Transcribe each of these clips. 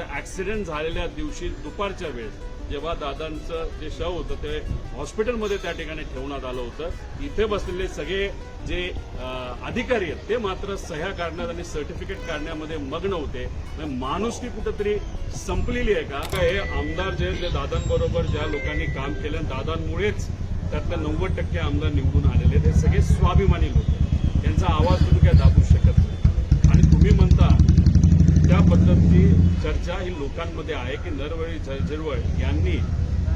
त्या ॲक्सिडेंट झालेल्या दिवशी दुपारच्या वेळेस जेव्हा दादांचं जे शव होतं ते हॉस्पिटलमध्ये त्या ठिकाणी ठेवण्यात आलं होतं. इथे बसलेले सगळे जे अधिकारी आहेत ते मात्र सह्या काढण्यात आणि सर्टिफिकेट काढण्यामध्ये मग्न होते. माणुसकी कुठंतरी संपलेली आहे का? हे आमदार जे आहेत, दादांबरोबर ज्या लोकांनी काम केलं दादांमुळेच त्यातल्या नव्वद टक्के आमदार निवडून आलेले आहेत. हे सगळे स्वाभिमानी लोक त्यांचा यांचा आवाज तुम्ही काय दाबू शकत नाही. आणि तुम्ही म्हणता त्या चर्चा ही लोकांमध्ये आहे की नरवळी झिरवळ यांनी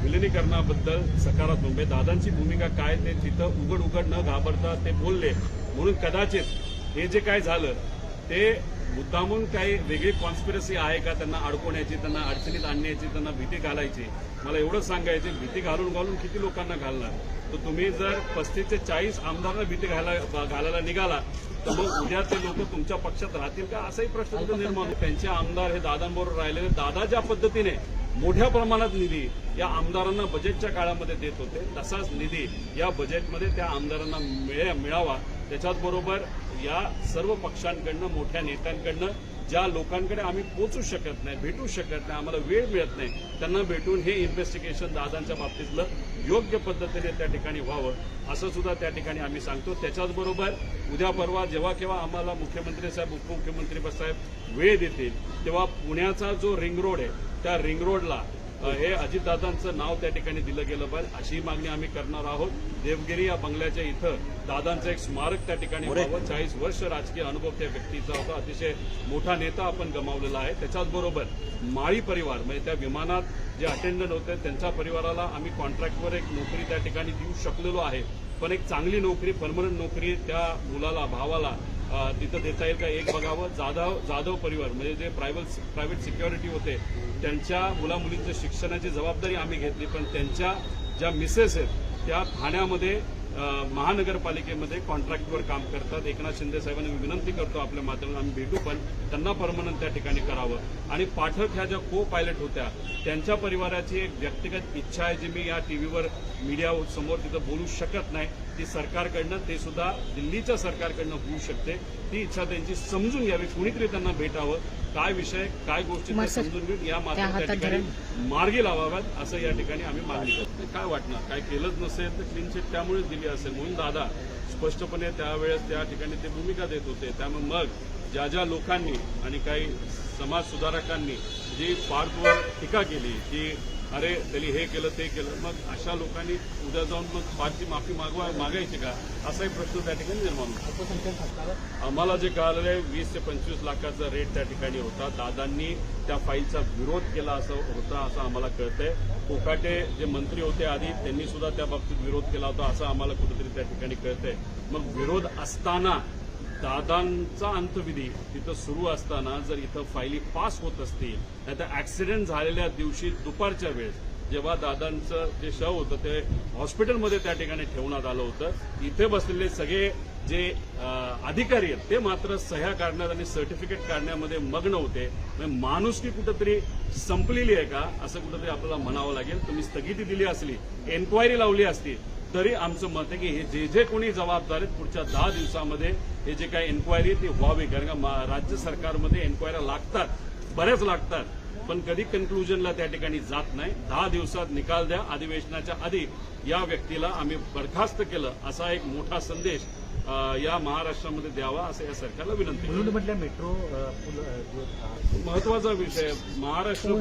विलिनीकरणाबद्दल सकारात्मक म्हणजे दादांची भूमिका काय ते तिथं उघड उघड न घाबरता ते बोलले. म्हणून कदाचित हे जे काय झालं ते मुद्दामून काही वेगळी कॉन्स्पिरसी आहे का? त्यांना अडकवण्याची त्यांना अडचणीत आणण्याची त्यांना भीती घालायची. मला एवढंच सांगायचे भीती घालून घालून किती लोकांना घालणार? तर तुम्ही जर पस्तीस ते चाळीस आमदारांना भीती घाला घालायला निघाला तर मग उद्या ते लोक तुमच्या पक्षात राहतील का? असाही प्रश्न निर्माण. त्यांचे आमदार हे दादांबरोबर राहिलेले. दादा ज्या पद्धतीने मोठ्या प्रमाणात निधी या आमदारांना बजेटच्या काळामध्ये देत होते तसाच निधी या बजेटमध्ये त्या आमदारांना मिळे- मिळावा. त्याच्याच बरोबर या सर्व पक्षांकडनं मोठ्या नेत्यांकडनं ज्या लोकांकडे आम्ही पोचू शकत नाही भेटू शकत नाही आम्हाला वेळ मिळत नाही त्यांना भेटून हे इन्व्हेस्टिगेशन दादांच्या बाबतीतलं योग्य पद्धतीने त्या ठिकाणी व्हावं असं सुद्धा त्या ठिकाणी आम्ही सांगतो. त्याच्याच बरोबर उद्या परवा जेव्हा केव्हा आम्हाला मुख्यमंत्री साहेब उपमुख्यमंत्री साहेब वेळ देतील तेव्हा पुण्याचा जो रिंग रोड आहे त्या रिंग रोडला हे अजितदादांचं नाव त्या ठिकाणी दिलं गेलं पाहिजे. अशी मागणी आम्ही करणार आहोत. देवगिरी या बंगल्याच्या इथं दादांचं एक स्मारक त्या ठिकाणी व्हावं. चाळीस वर्ष राजकीय अनुभव त्या व्यक्तीचा होता. अतिशय मोठा नेता आपण गमावलेला आहे. त्याच्याच बरोबर माळी परिवार म्हणजे त्या विमानात जे अटेंडंट होते त्यांच्या परिवाराला आम्ही कॉन्ट्रॅक्टवर एक नोकरी त्या ठिकाणी देऊ शकलेलो आहे. पण एक चांगली नोकरी परमनंट नोकरी त्या मुलाला भावाला तिथं देता येईल का एक बघावं. जाधव जाधव परिवार म्हणजे जे प्रायव्हेट प्रायव्हेट सिक्युरिटी होते त्यांच्या मुलामुलींच्या शिक्षणाची जबाबदारी आम्ही घेतली पण त्यांच्या ज्या मिसेस आहेत त्या ठाण्यामध्ये महानगरपालिकेमध्ये कॉन्ट्रॅक्टवर काम करतात. एकनाथ शिंदे साहेबांना मी विनंती करतो आपल्या माध्यमातून आम्ही भेटू पण त्यांना परमनंट त्या ठिकाणी करावं. आणि पाठक ह्या ज्या को पायलट होत्या त्यांच्या परिवाराची एक व्यक्तिगत इच्छा आहे जी मी या टीव्हीवर मीडिया समोर तिथं बोलू शकत नाही. ती सरकारकडनं ते सुद्धा दिल्लीच्या सरकारकडनं होऊ शकते. ती इच्छा त्यांची समजून घ्यावी. कुणीतरी त्यांना भेटावं. काय विषय काय गोष्टी समजून घेऊन या मात्र त्या ठिकाणी मार्गी लावाव्यात असं या ठिकाणी आम्ही मागणी करतो. काय वाटणार? काय केलंच नसेल तर क्लीन चिट त्यामुळेच दिली असेल. म्हणून दादा स्पष्टपणे त्यावेळेस त्या ठिकाणी ते भूमिका देत होते. त्यामुळे मग ज्या ज्या लोकांनी आणि काही समाज सुधारकांनी जी पार्कवर टीका केली की अरे त्यांनी हे केलं ते केलं. मग अशा लोकांनी उद्या जाऊन मग पार्कची माफी मागवा मागायची का? असाही प्रश्न त्या ठिकाणी निर्माण होतो. आम्हाला जे कळालेलं आहे वीस ते पंचवीस लाखाचा रेट त्या ठिकाणी होता. दादांनी त्या फाईलचा विरोध केला असं होता असं आम्हाला कळतंय. कोकाटे जे मंत्री होते आधी त्यांनी सुद्धा त्या बाबतीत विरोध केला होता असं आम्हाला कुठेतरी त्या ठिकाणी कळतंय. मग विरोध असताना दादांचा अंतविधी तिथं सुरू असताना जर इथं फायली पास होत असतील नाही तर ऍक्सिडेंट झालेल्या दिवशी दुपारच्या वेळेस जेव्हा दादांचं जे शव होतं ते हॉस्पिटलमध्ये त्या ठिकाणी ठेवण्यात आलं होतं. इथे बसलेले सगळे जे अधिकारी आहेत ते मात्र सह्या काढण्यात आणि सर्टिफिकेट काढण्यामध्ये मग्न होते. म्हणजे माणुसकी कुठंतरी संपलेली आहे का असं कुठंतरी आपल्याला म्हणावं लागेल. तुम्ही स्थगिती दिली असली एन्क्वायरी लावली असती तरी आमचं मत आहे की हे जे जे कोणी जबाबदार आहेत पुढच्या दहा दिवसामध्ये हे जे काही एन्क्वायरी ती व्हावी. कारण का राज्य सरकारमध्ये एन्क्वायऱ्या लागतात बऱ्याच लागतात. पण कधी कन्क्लुजनला त्या ठिकाणी जात नाही. दहा दिवसात निकाल द्या. अधिवेशनाच्या आधी या व्यक्तीला आम्ही बरखास्त केलं असा एक मोठा संदेश या महाराष्ट्रामध्ये द्यावा असं या सरकारला विनंती मेट्रो महत्त्वाचा विषय महाराष्ट्र.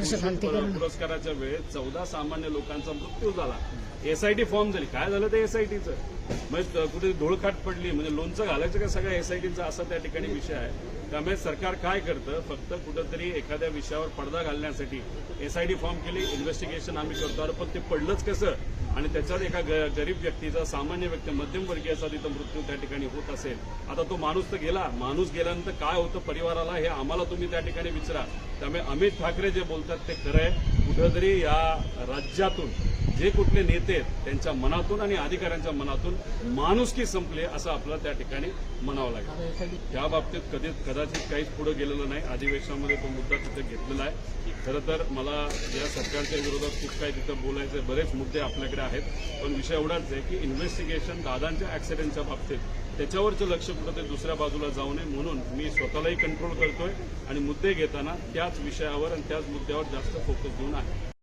पुरस्काराच्या वेळेस चौदा सामान्य लोकांचा मृत्यू झाला. एसआयटी फॉर्म झाली. काय झालं ते एसआयटीचं म्हणजे कुठे धुळखाट पडली म्हणजे लोणचं घालायचं का सगळ्या एसआयटीचा असा त्या ठिकाणी विषय आहे. त्यामुळे सरकार काय करतं फक्त कुठंतरी एखाद्या विषयावर पडदा घालण्यासाठी एसआयटी फॉर्म केली इन्व्हेस्टिगेशन आम्ही करतो. अरे पण ते पडलंच कसं? आणि त्याच्यात एका गरीब व्यक्तीचा सामान्य व्यक्ती मध्यमवर्गीयाचा तिथं मृत्यू त्या ठिकाणी होत असेल. आता तो माणूस तर गेला. माणूस गेल्यानंतर काय होतं परिवाराला हे आम्हाला तुम्ही त्या ठिकाणी विचारा. त्यामुळे अमित ठाकरे जे बोलतात ते खरं आहे. कुठंतरी या राज्यातून जे कुठले नेते त्यांच्या मनातून आणि अधिकाऱ्यांच्या मनातून माणुसकी संपले असं आपल्याला त्या ठिकाणी म्हणावं लागेल. त्या बाबतीत कधी कदाचित काहीच पुढे गेलेलं नाही. अधिवेशनामध्ये तो मुद्दा तिथे घेतलेला आहे. खरं तर मला या सरकारच्या विरोधात खूप काही तिथं बोलायचे बरेच मुद्दे आपल्याकडे आहेत. पण विषय एवढाच आहे की इन्व्हेस्टिगेशन दादांच्या ऍक्सिडेंटच्या बाबतीत त्याच्यावरचं लक्ष कुठं ते दुसऱ्या बाजूला जाऊ नये म्हणून मी स्वतःलाही कंट्रोल करतोय आणि मुद्दे घेताना त्याच विषयावर आणि त्याच मुद्द्यावर जास्त फोकस देऊन आहे.